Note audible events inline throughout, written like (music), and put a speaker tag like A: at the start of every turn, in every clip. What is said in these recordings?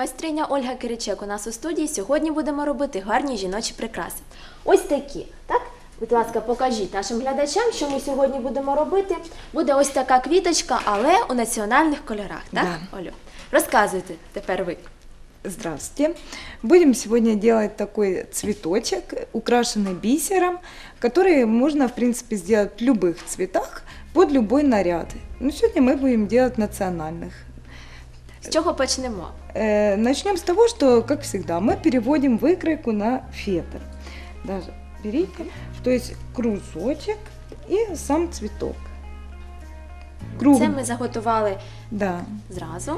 A: Майстриня Ольга Киричек у нас у студії. Сьогодні будемо робити гарні жіночі прикраси. Ось такі, так? Будь ласка, покажіть нашим глядачам, що ми сьогодні будемо робити. Буде ось така квіточка, але у національних кольорах, так, Олю? Розказуйте тепер ви.
B: Здравствуйте. Будем сегодня делать такой цветочек, украшенный бисером, который можно, в принципе, сделать в любых цветах под любой наряд. Но сегодня мы будем делать национальных.
A: З чого почнемо?
B: Э, Начнем с того, что, как всегда, мы переводим выкройку на фетр. Даже берите, то есть кружочек и сам цветок. Круг,
A: Це ми заготували
B: да.
A: зразу.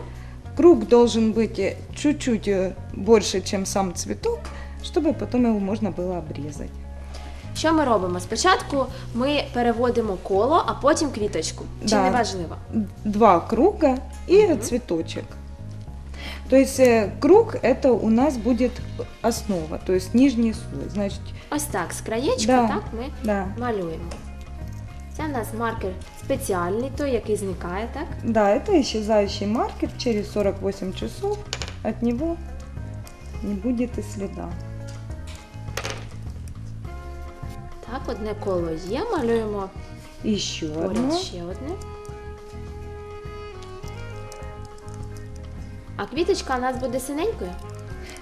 B: Круг должен быть э, чуть-чуть э, больше, чем сам цветок, чтобы потом его можно было обрезать.
A: Що ми робимо? Спочатку ми переводимо коло, а потім квіточку. Чи
B: Да.
A: не важливо?
B: Два круга и
A: Мгм.
B: цветочек. То есть э, круг это у нас будет основа, то есть нижний слой. Значит,
A: Ось так, з краєчку,
B: Да.
A: так, ми
B: да,
A: малюємо. Це у нас маркер спеціальний, той, який зникає, так?
B: да, это исчезающий маркер через 48 часов. От него не будет и следа.
A: Так, одне коло є, малюємо
B: Еще
A: поряд
B: одно.
A: ще одне. А квіточка у нас буде синенькою?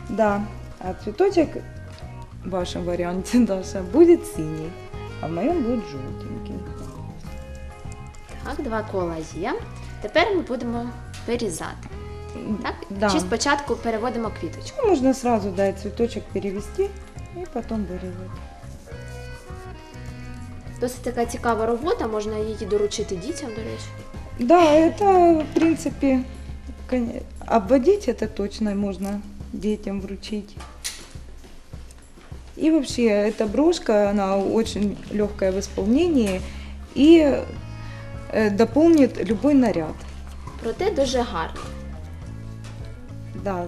B: Да, а цветочек в вашем варианте, Даша, будет синий, а в моем будет желтенький.
A: Так, два кола є. Тепер ми будемо вирізати. Так?
B: Да.
A: Чи спочатку переводимо квіточку?
B: Ну, можно сразу дать цветочек перевести и потом вырезать.
A: Досить така цікава робота, можна її доручити дітям, до речі.
B: Да, это, в принципе, коне- обводить это точно можно детям вручить. И вообще, эта брошка, она очень легкая в исполнении и э, дополнит любой наряд.
A: Проте дуже гарно.
B: Да,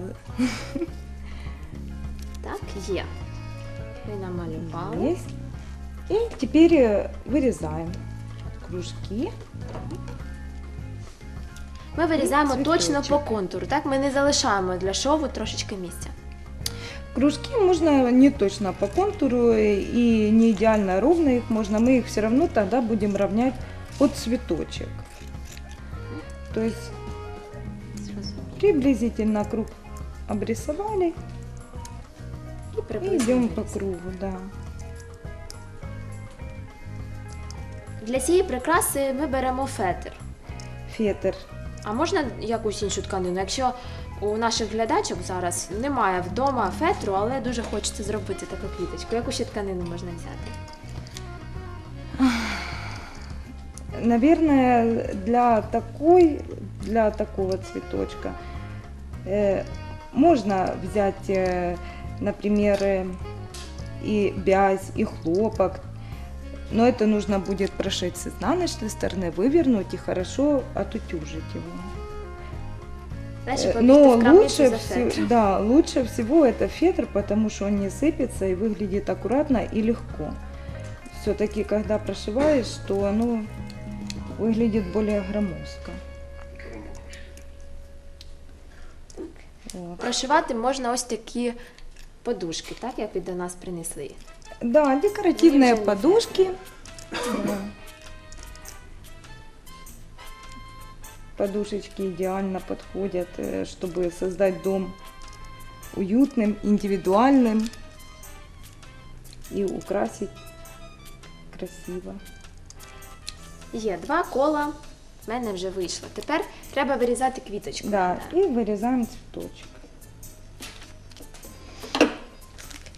A: Так, є. Ми намалювали.
B: есть. И теперь э, вырезаем кружки.
A: Ми вирізаємо
B: Цвіточок.
A: точно по контуру, так? Ми не залишаємо для шову трошечки місця.
B: Кружки можно не точно по контуру и не идеально ровно их можно, мы их все равно тогда будем равнять под цветочек. То есть приблизительно круг обрисовали
A: І
B: и
A: приблизно
B: идем по
A: вирізаємо.
B: кругу, да.
A: Для цієї прикраси ми беремо фетр.
B: Фетр.
A: А можна якусь іншу тканину? Якщо у наших глядачок зараз немає вдома фетру, але дуже хочеться зробити таку квіточку. Яку ще тканину можна взяти?
B: Наверное, для такой, для такого цветочка э, можно взять, э, например, э, и бязь, и хлопок, но это нужно будет прошить с изнаночной стороны, вывернуть и хорошо отутюжить его.
A: Знаєш,
B: Э,
A: побігти
B: Но
A: в крамницю
B: лучше,
A: за
B: всего,
A: фетром.
B: да, лучше всего это фетр, потому что он не сыпется и выглядит аккуратно и легко. Все-таки, когда прошиваешь, то оно выглядит более громоздко. Вот.
A: Прошивати можна ось такі подушки, так як ви до нас принесли.
B: Да, декоративные
A: Они уже не
B: подушки. Да. Подушечки идеально подходят, э, чтобы создать дом уютным, индивидуальным и украсить красиво.
A: Є два кола. В мене вже вийшло. Тепер треба вирізати квіточку.
B: Да, и вырезаем цветочек.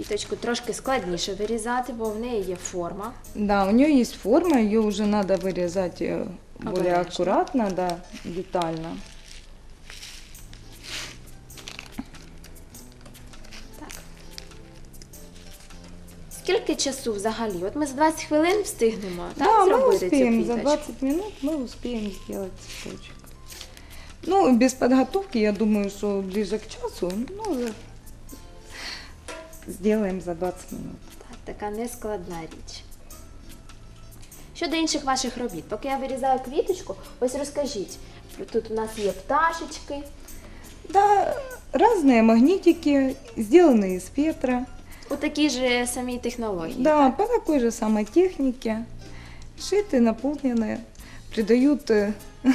A: Квіточку трошки складніше вирізати, бо в неї є форма.
B: Да, у нее есть форма, ее уже надо вырезать э, более
A: Обережно.
B: аккуратно, да, детально.
A: Так. Скільки часу взагалі? От ми за 20 хвилин встигнемо так,
B: Да, мы
A: зробити цю
B: успеем, за
A: квіточку.
B: 20 минут мы успеем сделать цветочек. Ну, без подготовки, я думаю, что ближе к часу, ну, за- сделаем за 20 минут.
A: Так, така нескладна річ. Щодо інших ваших робіт, поки я вирізаю квіточку, ось розкажіть. Тут у нас є пташечки.
B: Да, разные магнитики, сделанные из фетра.
A: У такій же самій технології.
B: Да, по такой же самой технике. Шиты, наполненные, придают э, (laughs)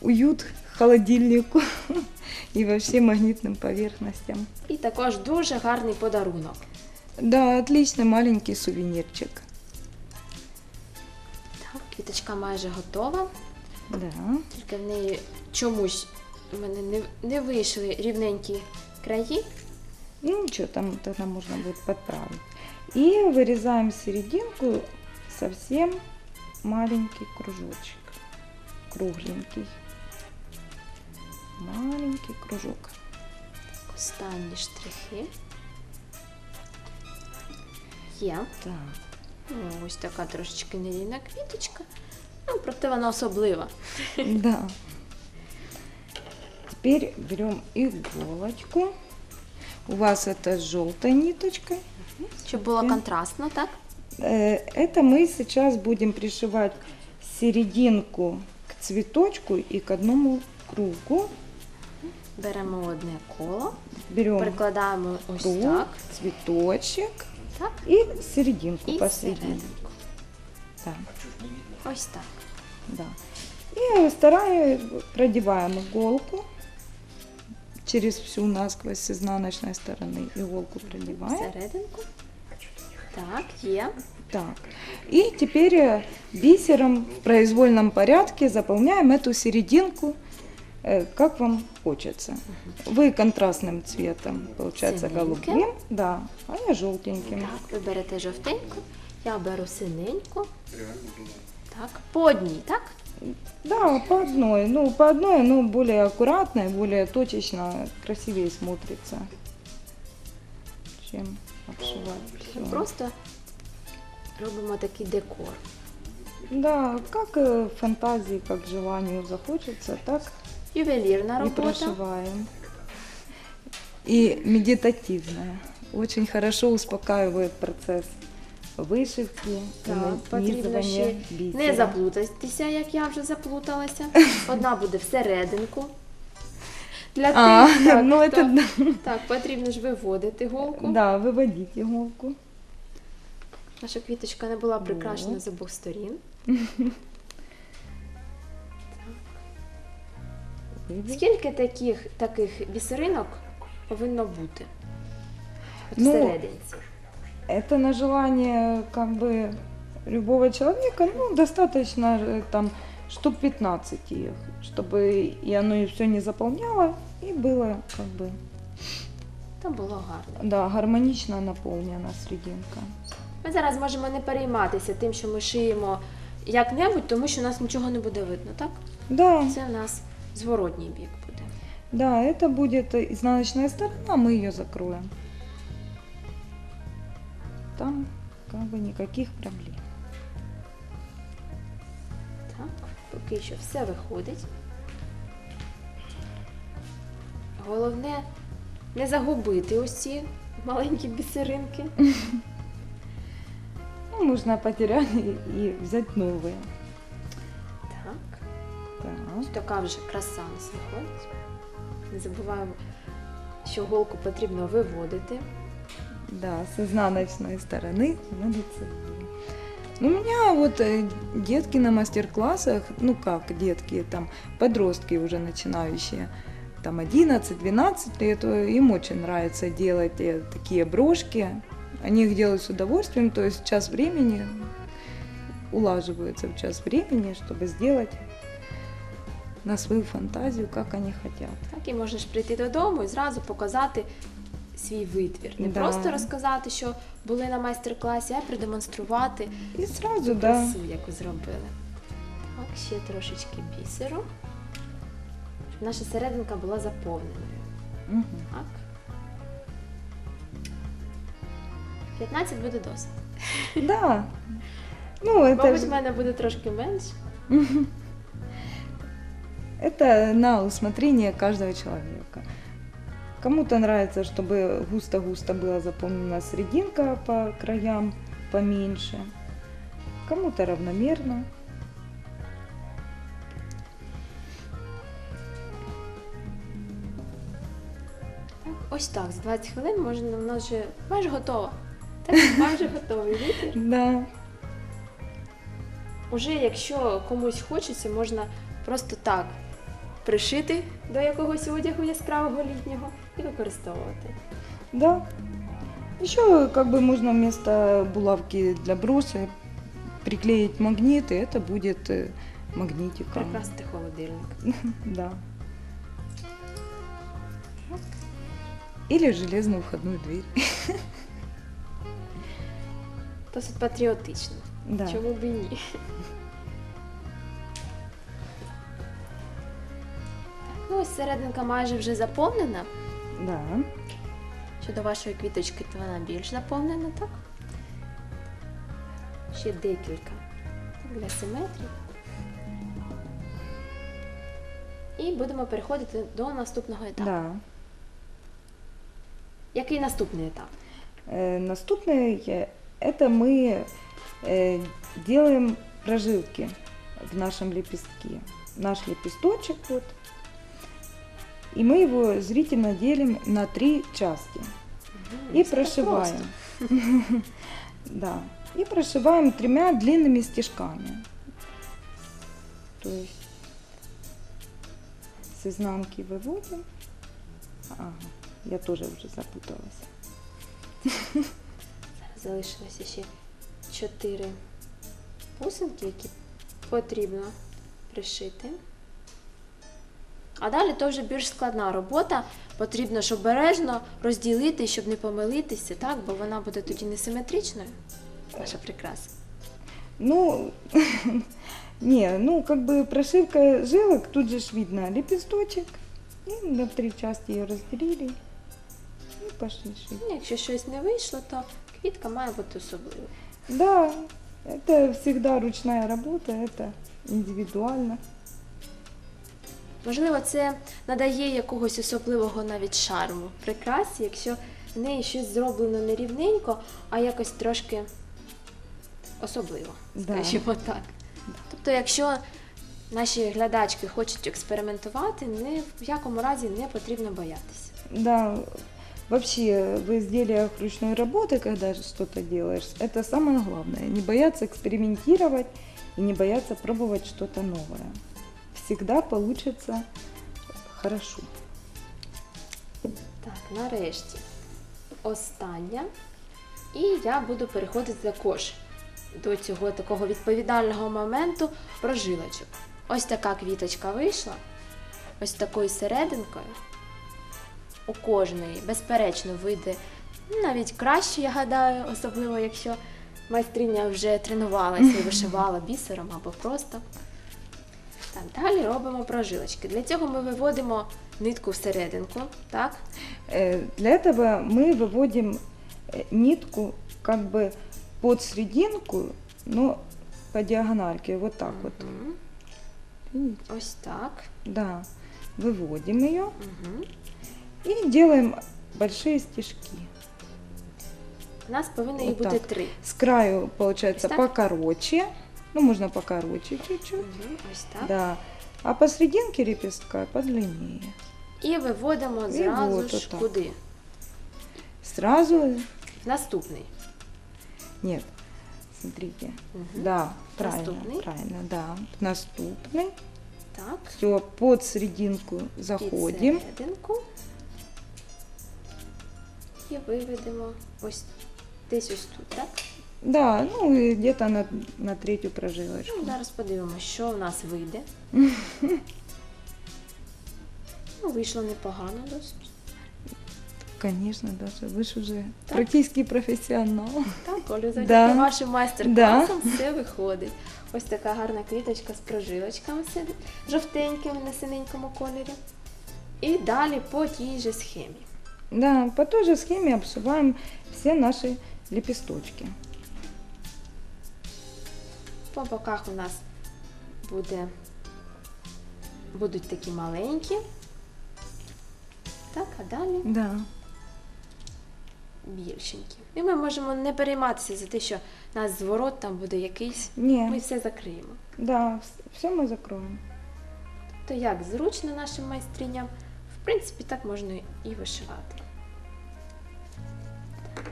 B: уют холодильнику (laughs) и вообще магнитным поверхностям.
A: І також дуже гарний подарунок.
B: Да, отличный маленький сувенирчик.
A: Так, квіточка майже готова,
B: Да.
A: тільки в неї чомусь в мене не, не вийшли рівненькі краї.
B: Ну ничего, там тогда можно будет подправить. И вырезаем серединку совсем маленький кружочек. Кругленький. Маленький кружок.
A: Останні штрихи. Є.
B: Так.
A: Ну, Ось така трошечки нерівна квіточка. Ну, проте вона особлива. (laughs)
B: Да. Теперь берем иголочку. У вас это с желтой ниточкой.
A: Щоб було контрастно, так?
B: Э, Это мы сейчас будем пришивать серединку к цветочку и к одному кругу.
A: Беремо одне коло,
B: Берем
A: прикладаємо ось
B: круг,
A: так.
B: цветочек
A: Так.
B: и серединку
A: І
B: посередине.
A: серединку.
B: Да,
A: Ось так.
B: да. И стараем, продеваем иголку через всю насквозь с изнаночной стороны иголку продеваем.
A: Серединку. Так, є.
B: Так. И теперь э, бисером в произвольном порядке заполняем эту серединку, э, как вам хочется. Вы контрастным цветом, получается,
A: Синеньким.
B: голубым, да, а я желтеньким.
A: Так, ви берете жовтеньку, я беру синеньку. Так, по одній, так?
B: Да, по одной. Ну, по одной оно более аккуратно и более точечно, красивее смотрится, чем обшивать
A: Ми
B: всё.
A: просто робимо такий декор.
B: Да, как э, фантазии, как желанию захочется, так
A: Ювелірна
B: и
A: робота.
B: прошиваем. И медитативная. Очень хорошо успокаивает процесс вышивки, и
A: Так, потрібно ще
B: нанизывания бисера.
A: не заплутатися, як я вже заплуталася. (laughs) Одна буде всерединку. Для
B: А,
A: тих, (laughs) так,
B: ну
A: хто-
B: это да.
A: так, потрібно ж виводити голку.
B: Да, выводить иголку.
A: Наша квіточка не була прикрашена
B: Вот.
A: з обох сторін. (laughs) Скільки таких, таких бісеринок повинно бути? От
B: Ну,
A: всерединці.
B: Это на желание как бы любого человека, ну, достаточно э, там штук 15 их, чтобы и оно и все не заполняло, и было как бы,
A: Там було гарно.
B: да, гармонично наполнена серединка.
A: Ми зараз можемо не перейматися тим, що ми шиємо як-небудь, тому що у нас нічого не буде видно, так?
B: Да,
A: Це у нас зворотній бік буде.
B: да, это будет э, изнаночная сторона, мы ее закроем. Там как бы никаких проблем.
A: Так, поки що все виходить. Головне не загубити ось ці маленькі бісеринки. (laughs)
B: Ну, можно потерять и, и взять новые.
A: Ось така вже краса у нас виходить. Не забуваємо, що голку потрібно виводити.
B: Да, с изнаночной стороны на лицевую. Ну, у меня вот детки на мастер-классах, ну как детки, там подростки уже начинающие, там 11-12 лет, им очень нравится делать такие брошки. Они их делают с удовольствием, то есть час времени улаживаются в час времени, чтобы сделать на свою фантазию, как они хотят.
A: Так і можеш прийти додому і зразу показати свій витвір. Не
B: Да.
A: просто розказати, що були на майстер-класі, а продемонструвати
B: И сразу, да,
A: красу, яку зробили. Так, ще трошечки бісеру. Щоб наша серединка була заповненою.
B: мгм.
A: Так. 15 буде досить.
B: да. Ну, (laughs) это
A: Мабуть, в мене буде трошки менше. (laughs)
B: Это на усмотрение каждого человека. Кому-то нравится, чтобы густо-густо была заполнена серединка по краям поменьше. Кому-то равномерно.
A: ось так, за 20 хвилин можна, у нас вже майже готово. Так, (laughs) майже готовий витір.
B: Да.
A: Уже якщо комусь хочеться, можна просто так пришити до якогось одягу яскравого літнього і використовувати.
B: Да. Еще как бы можно вместо булавки для бруса приклеить магнит, и это будет э, магнитика.
A: Прикрасити холодильник. (laughs)
B: Да. Или железную входную дверь.
A: Досить патріотично.
B: Да.
A: Чому б і ні? ось серединка майже вже заповнена.
B: Да.
A: Щодо вашої квіточки, то вона більш заповнена, так? Ще декілька так, для симетрії. І будемо переходити до наступного етапу.
B: Да.
A: Який наступний етап?
B: Э, Наступное э, это мы э, делаем прожилки в нашем лепестке. Наш лепесточек вот. И мы его зрительно делим на три части.
A: Мгм,
B: И
A: це так
B: прошиваем.
A: просто.
B: Да. И прошиваем тремя длинными стежками. То есть с изнанки выводим. Ага, я тоже уже запуталась.
A: Залишилося ще чотири бусинки, які потрібно пришити. А далі то вже більш складна робота. Потрібно ж обережно розділити, щоб не помилитися, так? бо вона буде тоді несиметричною. Наша прикраса.
B: Ну, (laughs) не, ну как бы прошивка жилок, тут же ж видно лепесточек. И на три части ее разделили и пошли шить.
A: Ну, якщо щось не вийшло, то квітка має бути особливою.
B: Да, это всегда ручная работа, это индивидуально.
A: Можливо, це надає якогось особливого навіть шарму прикрасі, якщо в неї щось зроблено не рівненько, а якось трошки особливо,
B: Да.
A: скажімо так. Тобто, якщо наші глядачки хочуть експериментувати, ні в якому разі не потрібно боятися.
B: Да, вообще в изделиях ручной работы, когда что-то делаешь, это самое главное. Не бояться экспериментировать и не бояться пробовать что-то новое. Всегда получится хорошо.
A: Так, нарешті остання. І я буду переходити також до цього такого відповідального моменту прожилочок. Ось така квіточка вийшла, ось такою серединкою. У кожної, безперечно, вийде навіть краще, я гадаю, особливо якщо майстриня вже тренувалася і (laughs) вишивала бісером або просто. Так, далі робимо прожилочки. Для цього ми виводимо нитку всерединку, так?
B: Э, Для этого мы выводим э, нитку как бы под серединку, но по диагональке, вот так вот.
A: Мгм.
B: Видите?
A: Ось так.
B: Да, выводим ее
A: Угу.
B: и делаем большие стежки.
A: У нас повинно їх
B: Отак.
A: бути три.
B: С краю получается
A: Ось так?
B: покороче, ну можно покороче чуть-чуть.
A: Мгм. Ось так.
B: Да. А посерединке лепестка подлиннее.
A: І виводимо
B: І
A: зразу
B: от
A: ж
B: отак.
A: куди?
B: Сразу
A: В наступний.
B: нет. Смотрите.
A: Мгм.
B: Да, правильно,
A: Наступный.
B: правильно, да. Наступный.
A: Так.
B: Все, под серединку заходим.
A: Під серединку. І виведемо ось десь ось тут, так?
B: Да, ну и где-то на, на третью прожилочку.
A: Ну, зараз подивимося, що в нас вийде. (laughs) Ну, вийшло непогано досить.
B: Конечно, даже вы ж уже
A: Так.
B: практически профессионал.
A: Так, Олю, завдяки
B: Да.
A: вашим майстер-класам все виходить. Ось така гарна квіточка з прожилочками си- жовтенькими на синенькому кольорі. І далі по тій же схемі.
B: Да, по той же схеме обшиваем все наши лепесточки.
A: По боках у нас буде, будуть такі маленькі. Так, а далі
B: Да.
A: більшенькі. І ми можемо не перейматися за те, що у нас зворот там буде якийсь.
B: Не,
A: Ми все закриємо.
B: да, все мы закроем.
A: То як зручно нашим майстриням, в принципі, так можна і вишивати.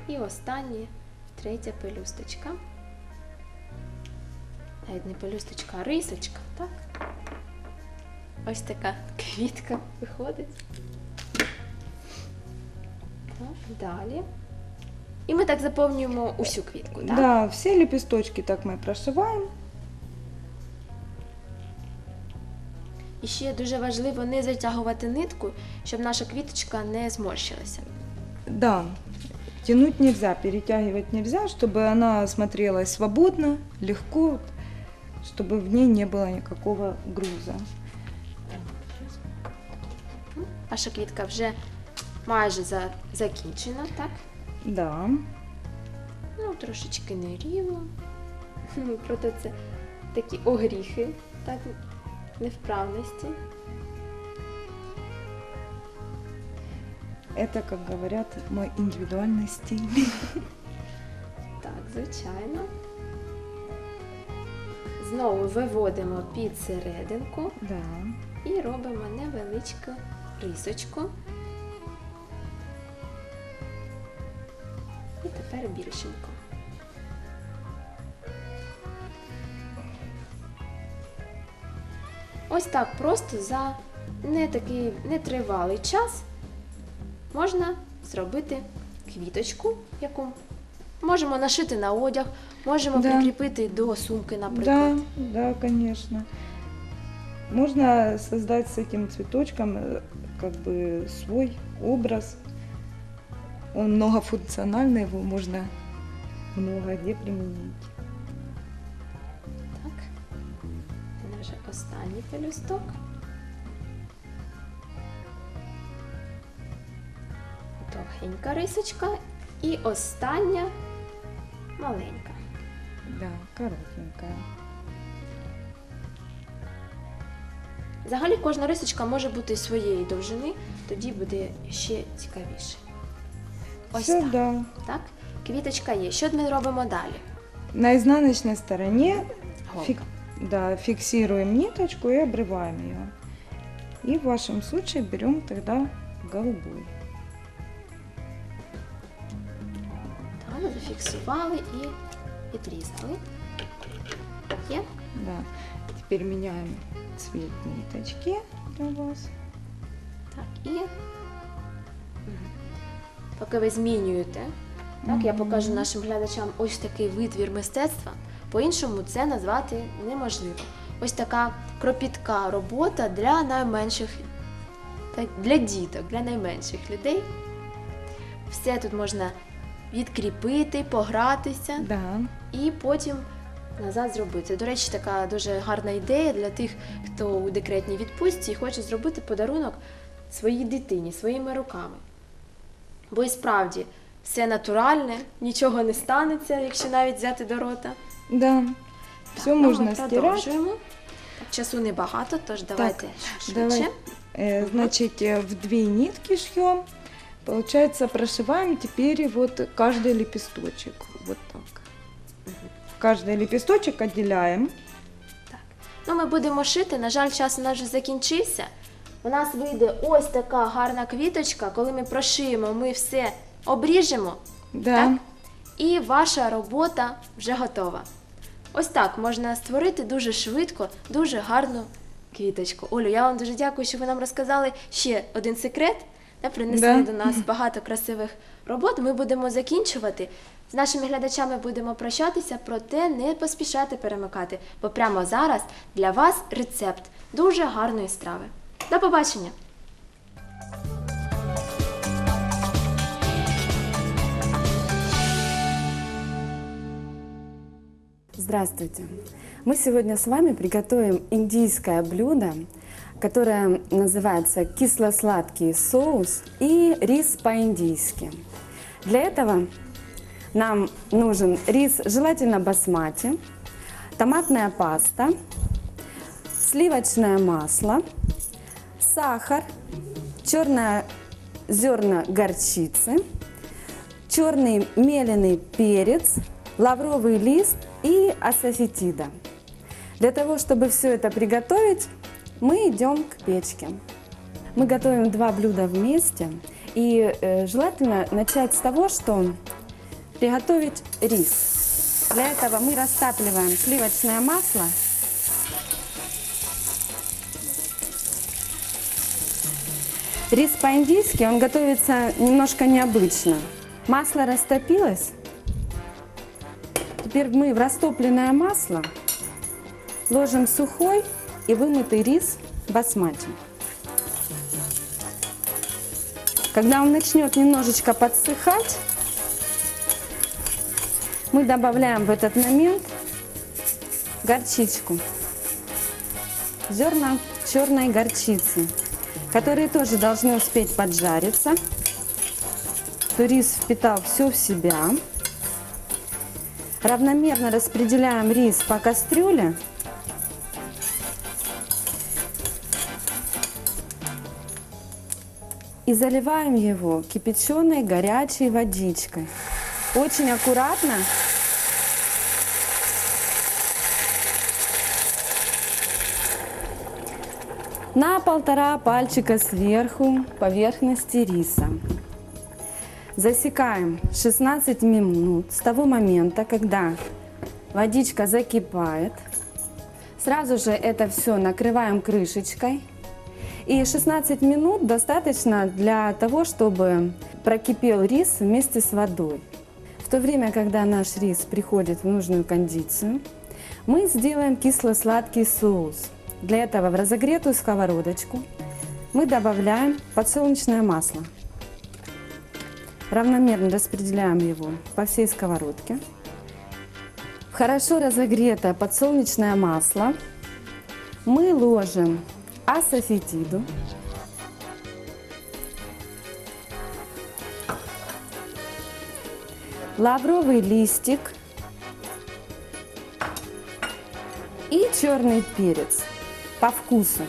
A: І останнє, третя пелюсточка. Навіть не пелюсточка, а рисочка, так? Ось така квітка виходить. Так, далі. І ми так заповнюємо усю квітку, так?
B: Да, все лепесточки так мы прошиваем.
A: І ще дуже важливо не затягувати нитку, щоб наша квіточка не зморщилася.
B: Да, тянуть нельзя, перетягивать нельзя, чтобы она смотрелась свободно, легко, чтобы в ней не было никакого груза.
A: Наша квітка вже майже за... закінчена, так?
B: Да.
A: Ну, трошечки нерівно. (laughs) Проте це такі огріхи, так, невправності.
B: Это, как говорят, мой индивидуальный стиль.
A: Так, звичайно. Знову виводимо під серединку
B: Да.
A: і робимо невеличку рисочку. І тепер більшенько. Ось так просто за не такий нетривалий час можна зробити квіточку, яку можемо нашити на одяг, можемо
B: Да.
A: прикріпити до сумки, наприклад.
B: Да, да, конечно. Можно создать с этим цветочком э, как бы свой образ. Он многофункциональный, его можно много где применить.
A: Так. Це вже останній пелюсток. Довгенька рисочка. І остання маленька.
B: Да, коротенькая.
A: Взагалі кожна рисочка може бути своєї довжини, тоді буде ще цікавіше. Ось
B: Всё,
A: так.
B: да.
A: так. Квіточка є. Що ми робимо далі?
B: На изнаночной стороне
A: Голка.
B: фик- да, фиксируем ниточку и обрываем ее. И в вашем случае берем тогда голубой.
A: Так, зафіксували і відрізали. Є.
B: Да. Теперь меняем цвет ниточки для вас.
A: Так, і поки ви змінюєте, так, я покажу нашим глядачам ось такий витвір мистецтва. По-іншому це назвати неможливо. Ось така кропітка робота для найменших, для діток, для найменших людей. Все тут можна відкріпити, погратися
B: Да.
A: і потім назад зробити. До речі, така дуже гарна ідея для тих, хто у декретній відпустці і хоче зробити подарунок своїй дитині, своїми руками. Бо і справді все натуральне, нічого не станеться, якщо навіть взяти до рота.
B: Да.
A: Так,
B: Все
A: ну,
B: можно
A: ми продовжуємо. Так, часу небагато, тож давайте швидше.
B: Давай. Э, Значит, э, в две нитки шьем. Получается, прошиваем теперь вот каждый лепесточек. Вот так. Каждый лепесточек отделяем.
A: Так. Ну, ми будемо шити. На жаль, час у нас вже закінчився. У нас вийде ось така гарна квіточка. Коли ми прошиємо, ми все обріжемо.
B: Да.
A: Так? І ваша робота вже готова. Ось так можна створити дуже швидко, дуже гарну квіточку. Олю, я вам дуже дякую, що ви нам розказали ще один секрет. Та принесли
B: Да.
A: до нас багато красивих робот. Ми будемо закінчувати. З нашими глядачами будемо прощатися, проте не поспішайте перемикати, бо прямо зараз для вас рецепт дуже гарної страви. До побачення!
C: Здравствуйте! Мы сегодня с вами приготовим индийское блюдо, которое называется кисло-сладкий соус и рис по-индийски. Для этого нам нужен рис, желательно басмати, томатная паста, сливочное масло, сахар, черное зерна горчицы, черный меленый перец, лавровый лист и асафетида. Для того, чтобы все это приготовить, мы идем к печке. Мы готовим два блюда вместе, и э, желательно начать с того, что приготовить рис. Для этого мы растапливаем сливочное масло. Рис по-индийски, он готовится немножко необычно. Масло растопилось. Теперь мы в растопленное масло ложим сухой и вымытый рис басмати. Когда он начнет немножечко подсыхать, мы добавляем в этот момент горчичку, зерна черной горчицы, которые тоже должны успеть поджариться. То рис впитал все в себя. Равномерно распределяем рис по кастрюле. И заливаем его кипяченой горячей водичкой. Очень аккуратно. На полтора пальчика сверху поверхности риса. Засекаем 16 минут с того момента, когда водичка закипает. Сразу же это все накрываем крышечкой. И 16 минут достаточно для того, чтобы прокипел рис вместе с водой. В то время, когда наш рис приходит в нужную кондицию, мы сделаем кисло-сладкий соус. Для этого в разогретую сковородочку мы добавляем подсолнечное масло. Равномерно распределяем его по всей сковородке. В хорошо разогретое подсолнечное масло мы ложим асафетиду, лавровый листик и черный перец по вкусу.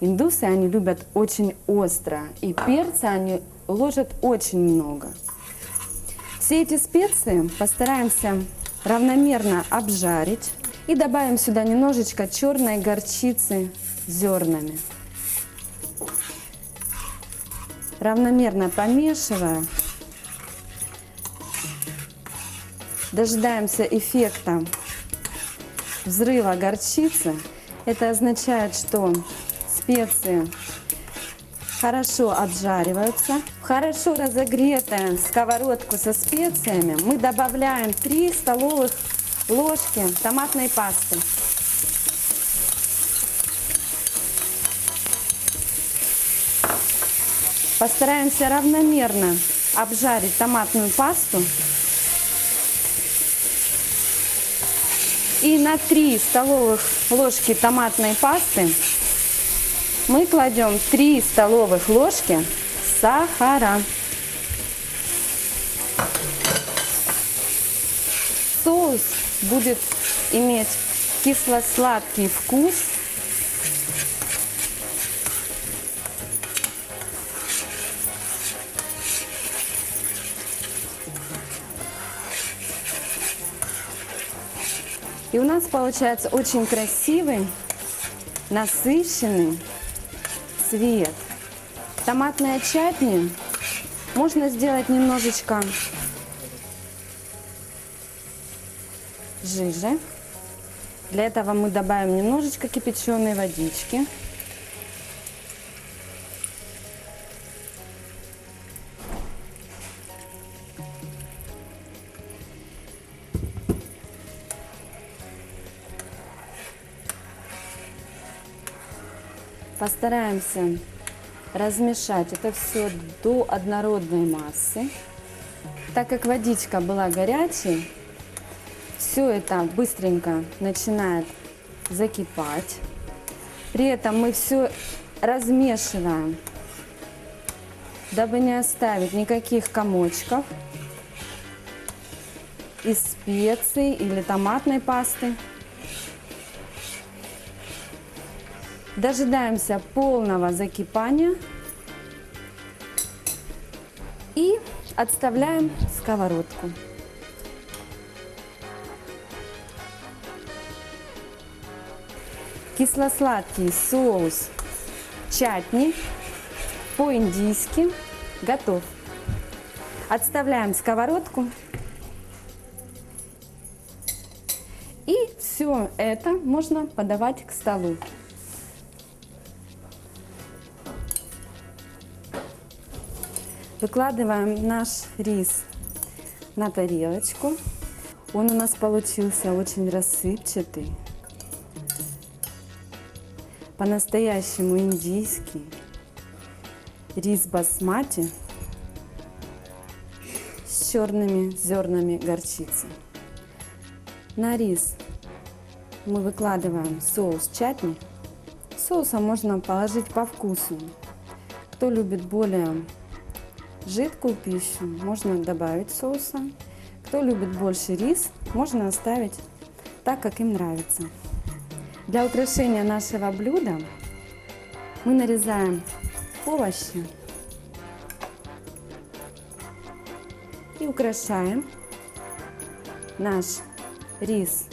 C: Индусы, они любят очень остро, и перца они ложат очень много. Все эти специи постараемся равномерно обжарить и добавим сюда немножечко черной горчицы зернами. Равномерно помешивая, дожидаемся эффекта взрыва горчицы. Это означает, что специи хорошо обжариваются. В хорошо разогретую сковородку со специями мы добавляем 3 столовых ложки томатной пасты. Постараемся равномерно обжарить томатную пасту. И на 3 столовых ложки томатной пасты мы кладем 3 столовых ложки сахара. Соус будет иметь кисло-сладкий вкус. И у нас получается очень красивый, насыщенный цвет. Томатная чатни можно сделать немножечко жиже. Для этого мы добавим немножечко кипяченой водички. Постараемся размешать это все до однородной массы. Так как водичка была горячей, все это быстренько начинает закипать. При этом мы все размешиваем, дабы не оставить никаких комочков из специй или томатной пасты. Дожидаемся полного закипания и отставляем сковородку. Кисло-сладкий соус чатни по-индийски готов. Отставляем сковородку. И все это можно подавать к столу. Выкладываем наш рис на тарелочку. Он у нас получился очень рассыпчатый, по-настоящему индийский. Рис басмати с черными зернами горчицы. На рис мы выкладываем соус чатни. Соуса можно положить по вкусу. Кто любит более жидкую пищу, можно добавить соуса. Кто любит больше рис, можно оставить так, как им нравится. Для украшения нашего блюда мы нарезаем овощи и украшаем наш рис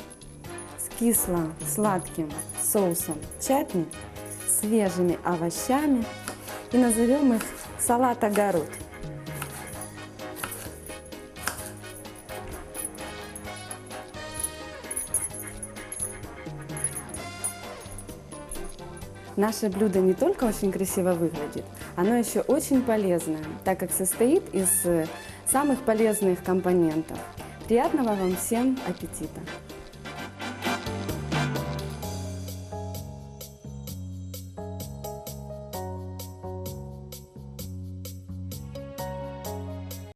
C: с кисло-сладким соусом чатни, свежими овощами и назовем их салат огород. Наше блюдо не только очень красиво выглядит, оно еще очень полезное, так как состоит из э, самых полезных компонентов. Приятного вам всем аппетита!